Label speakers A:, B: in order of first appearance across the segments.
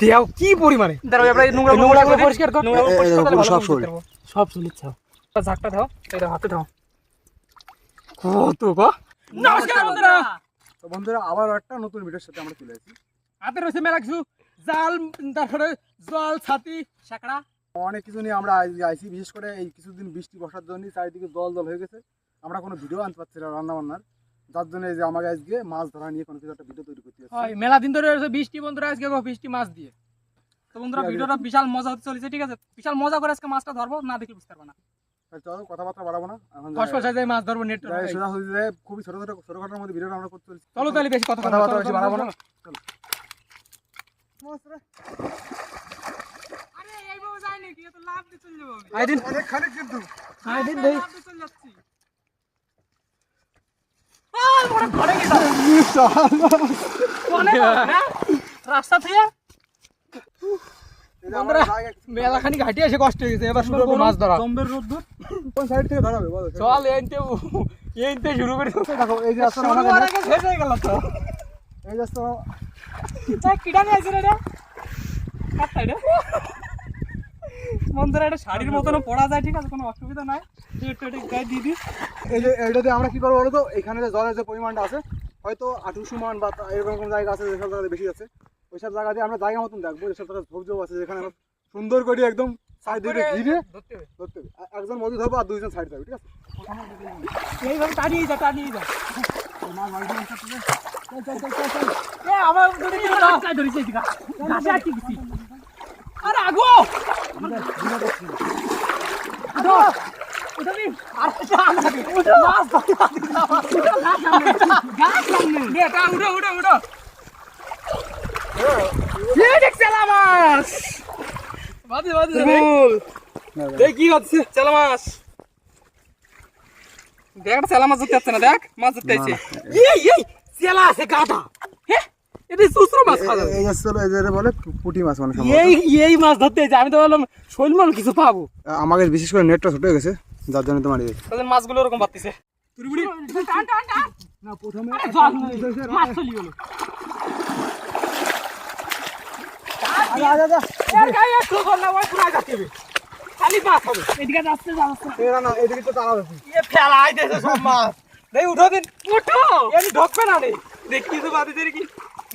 A: দেও কি পরিমাণে?
B: দাঁড়াও নোংরা
A: পরিষ্কার কর।
C: সব
B: ঝাঁকটা দাও এটা হাতে দাও।
A: কত
B: নমস্কার বন্ধুরা!
C: তো বন্ধুরা আবার একটা নতুন ভিডিওর সাথে আমরা চলে এসেছি
A: হাতে রয়েছে মেলা কিছু। জাল তারপরে জল ছাতি
B: শাকড়া
C: অনেক কিছু নিয়ে আমরা আইসি বিশেষ করে এই কিছুদিন বৃষ্টি বসার জন্য চারিদিকে জল জল হয়ে গেছে। আমরা কোনো ভিডিও আনতে পারছি না রান্না বান্নার যার জন্য যে আমাকে আজকে মাছ ধরা নিয়ে কোনো কিছু একটা ভিডিও তৈরি করতে
B: হয় মেলা দিন ধরে রয়েছে বৃষ্টি বন্ধুরা আজকে বৃষ্টি মাছ দিয়ে। তো বন্ধুরা ভিডিওটা বিশাল মজা হতে চলেছে ঠিক আছে? বিশাল মজা করে আজকে মাছটা ধরবো না দেখলে বুঝতে পারবে না।
C: চলো কথাবার্তা বাড়াবো না।
B: মাছ ধরবো নেট
C: সোজাসুজি যাই, খুবই ছোট ছোট ছোটখাটোর মধ্যে ভিডিওটা আমরা করতে চলছি।
B: চলো তাহলে বেশি কথা
C: কথাবার্তা বেশি বাড়াবো না।
B: চলো।
C: চলো
B: আরে এইভাবে যাই নাকি? তো লাভ দিয়ে চলে যাব। আমি।
A: আইদিন
C: অনেকখানি কিন্তু।
A: আইদিন ভাই।
B: চলে যাচ্ছি আহ, ওরা ঘরে গেছে। কোনে গো, হ্যাঁ? রাস্তা
A: মেলাখানি কষ্ট হয়ে গেছে এবার শুরু মাছ
C: সাইড থেকে এই যে আসলে
A: শুরু
C: আমাদের
A: শেষ গেল তো
C: এই যে আসলে
B: নিয়ে আসছে রে এটা কাটটা এটা বন্ধুরা এটা শাড়ির মতনও পড়া যায় ঠিক আছে কোনো অসুবিধা নাই দিয়ে দিস
C: এই যে এইটাতে আমরা কি করব বলো তো এখানে জলের যে পরিমাণটা আছে হয়তো আঠুশো মান বা এরকম জায়গা আছে যেসব জায়গাতে বেশি আছে ওইসব জায়গা দিয়ে আমরা জায়গা মতন দেখব যেসব জায়গায় ঝোপঝোপ আছে যেখানে আমরা সুন্দর করে একদম সাইড দিয়ে ঘিরে
B: ধরতে হবে
C: ধরতে হবে এ- একজন মজুদ ধরবো আর দুইজন সাইড যাবে ঠিক আছে
B: এইভাবে টানিয়ে যা টানিয়ে যা
C: বাড়িতে
B: আমার ধরেছে আরে আগো আর উঠো মাছ উঠো। উঠো মাছ
A: কি হচ্ছে
B: চেলা মাছ দেখ চেলা মাছ ধরতে না দেখ মাছ ধরতে
A: চেলা আছে গাধা।
B: মাছ
C: মাছ
A: মাছ আমি তো বললাম শৈল মাল কিছু পাবো।
C: আমাকে বিশেষ করে নেটটা ছোট হয়ে গেছে যার জন্য তোমার
B: মাছগুলো ওরকম বাড়তেছে।
C: না প্রথমে
B: মাছ চলি গেল।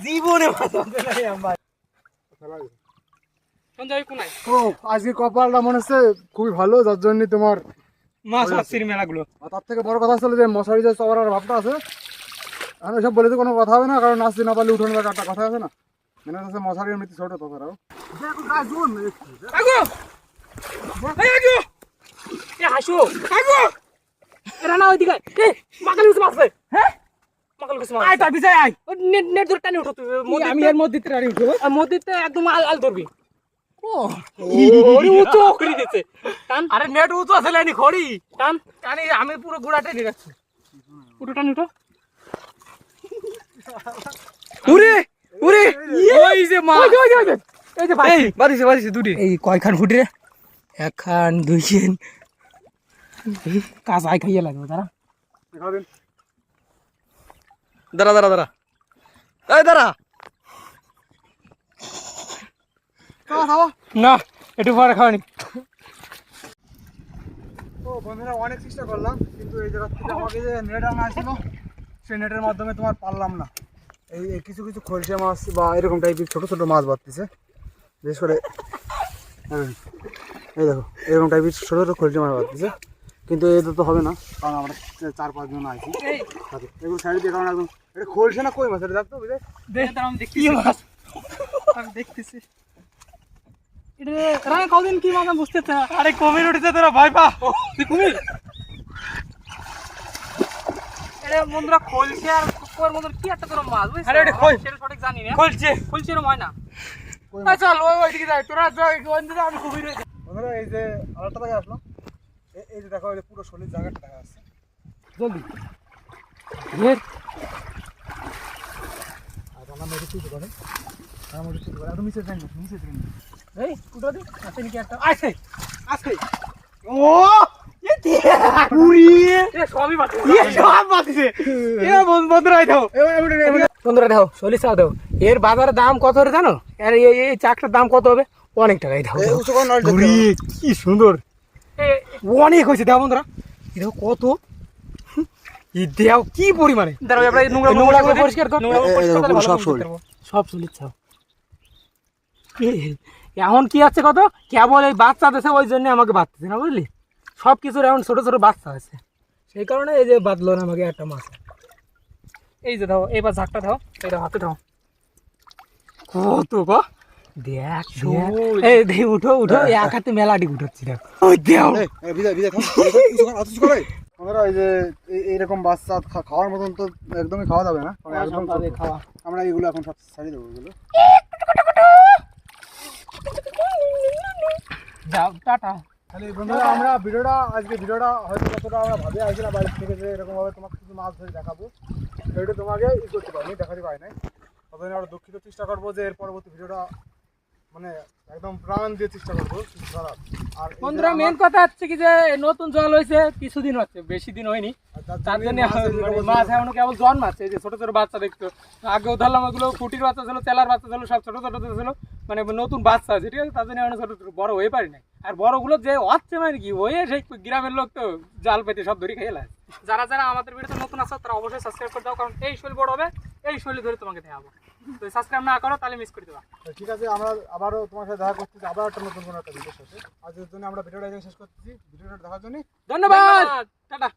A: জীবনে
C: আজকে কপালটা মনে হচ্ছে খুবই ভালো যার জন্য তোমার
A: মাছ মাছির মেলাগুলো।
C: তার থেকে বড় কথা হলো যে মশারি যে চওড়ার ভাবটা আছে আমি সব বলে তো কোনো কথা হবে না কারণ নাচতে না পারলে উঠোন একটা কথা আছে না। মানে হচ্ছে মশারির মৃত্যু ছোট তো তারাও।
B: হাসু! আগো! এরা না ওইদিকে এ মাকাল মাছ হ্যাঁ?
A: আয় তার পিছায় আয়।
B: নেট নেট ধরে টানি উঠো তুই
A: আমি এর মধ্যে ত্রাড়ি উঠবো।
B: মধ্যে একদম আল আল ধরবি। ওরে উঁচু করে দিতে টান।
A: আরে নেট উঁচু আছে লাইনি খড়ি
B: টান।
A: টানি আমি পুরো গুড়া টেনে রাখছি
B: উঠো টানি উঠো।
A: উরে উরে ওই যে মাছ এই যে ভাই বাড়িছে বাড়িছে দুটি। এই কয়খান ফুটি রে? একখান দুইখান। কাজ আই খাইয়ে লাগবে দাঁড়া দাঁড়া দাঁড়া। এই দাঁড়া
C: খাওয়া খাওয়া
A: না একটু পরে খাওয়ানি
C: তো বন্ধুরা অনেক চেষ্টা করলাম কিন্তু এই জায়গা থেকে আমাকে যে নেট আনা ছিল সেই নেটের মাধ্যমে তোমার পারলাম না। এই কিছু কিছু খলসে মাছ বা এরকম টাইপের ছোট ছোট মাছ বাড়তেছে। বিশেষ করে হ্যাঁ, এই দেখো এরকম টাইপের ছোট ছোট খলসে মাছ বাড়তেছে। কিন্তু এটা তো হবে না কারণ আমরা চার পাঁচ জন আছি।
B: এই।
C: সাথে এগুলো সাইড দিয়ে কারণ একদম এটা খলসে না কই মাছ? এটা দেখতো বুঝলে?
B: দেখ আমি দেখতেছি। আমি দেখতেছি। এটা রায় কদিন কি মাছ আমি বুঝতে না।
A: আরে কমির উঠেছে তোরা ভয় পা। তুই কুমির?
B: এটা বন্ধুরা খোলছে আর কুকুর মতো কি একটা কোনো মাছ বুঝছিস
A: আরে এটা খোল।
B: সেটা সঠিক জানি না।
A: খুলছে।
B: খোলছে এরকম হয় না।
A: ওইদিকে যাই। তোরা যাই ওই আমি কুমির
C: বন্ধুরা এই যে জায়গায় আসলো এই- যে দেখো এই পুরো শরীর জায়গাটা দেখা যাচ্ছে।
A: জলদি। ধের
C: আর আমরা মেরে তুলতে পারে আমরা মেরে তুলতে পারে একদম নিচে যাই না নিচে যাই না।
B: এই দি। আছে নাকি একটা।
A: আছে আছে ও! এর বাজারে দাম কত হবে জানো? আর এই চাকটার দাম কত হবে? অনেক টাকাই দাও। কি সুন্দর।
B: এ-
A: অনেক হয়েছে দাও বন্ধুরা। এটা কত? দেও কি পরিমাণে?
C: সব
B: মতো
C: শোল।
A: এখন কি আছে কত? কেবল এই বাচ্চা দেশে ওই জন্য আমাকে বাঁচতেছে না বুঝলি? সব কিছুর এখন ছোট ছোট বাচ্চা আছে। সেই কারণে এই যে বাঁধলো না আমাকে একটা মাছ
B: এই যে দাও এবার ঝাঁকটা দাও এটা হাতে দাও
A: কত গো? দেখ। এই উঠো উঠো এক হাতে মেলাটি উঠোচ্ছি দেখ। ওই দেও
C: এই, যে এই- এইরকম বাচ্চা খাওয়ার মতন তো একদমই খাওয়া যাবে না। একদম
A: খাওয়া।
C: আমরা এগুলো এখন সব ছাড়িয়ে দেবো এগুলো
B: যাও, টাটা।
C: তাহলে বন্ধুরা আমরা ভিডিওটা, আজকে ভিডিওটা হয়তো কতটা আমরা ভাবে আসি না বাইরে থেকে যে এরকমভাবে তোমাকে কিছু মাছ ধরে দেখাবো, সেটা তোমাকে ই করতে পারিনি দেখাতে পারি নাই। তবে আমরা দুঃখিত চেষ্টা করব যে এর পরবর্তী ভিডিওটা মানে একদম প্রাণ দিয়ে চেষ্টা করব কিছু আর
B: বন্ধুরা মেন কথা হচ্ছে কি যে নতুন জল হয়েছে কিছুদিন হচ্ছে বেশি দিন হয়নি। তার জন্য
C: মাছ এই যে
B: মানে মাছ এখনও কেবল জন্মাচ্ছে এই যে ছোট ছোট বাচ্চা দেখতো আগেও ধরলাম ওগুলো কুটির বাচ্চা ছিল তেলার বাচ্চা ছিল সব ছোট ছোট ছিল। মানে নতুন বাচ্চা আছে ঠিক আছে? তার জন্য এখনও ছোট ছোট বড় হয়ে পারি নাই। আর বড়গুলো যে হচ্ছে মানে কি হয়ে সেই গ্রামের লোক তো জাল পেতে সব ধরে খেয়ে যারা যারা আমাদের ভিডিওতে নতুন আসো তারা অবশ্যই সাবস্ক্রাইব করে দাও কারণ এই শৈল বড় হবে। এই শৈলী ধরে তোমাকে দেখাবো। তো সাবস্ক্রাইব না করো তাহলে মিস করে দেবা।
C: ঠিক আছে আমরা আবারও তোমার সাথে দেখা করতেছি আবার একটা নতুন কোনো একটা ভিডিও সাথে। আজকের জন্য আমরা ভিডিওটা শেষ করতেছি। ভিডিওটা দেখার জন্য
B: ধন্যবাদ! টাটা!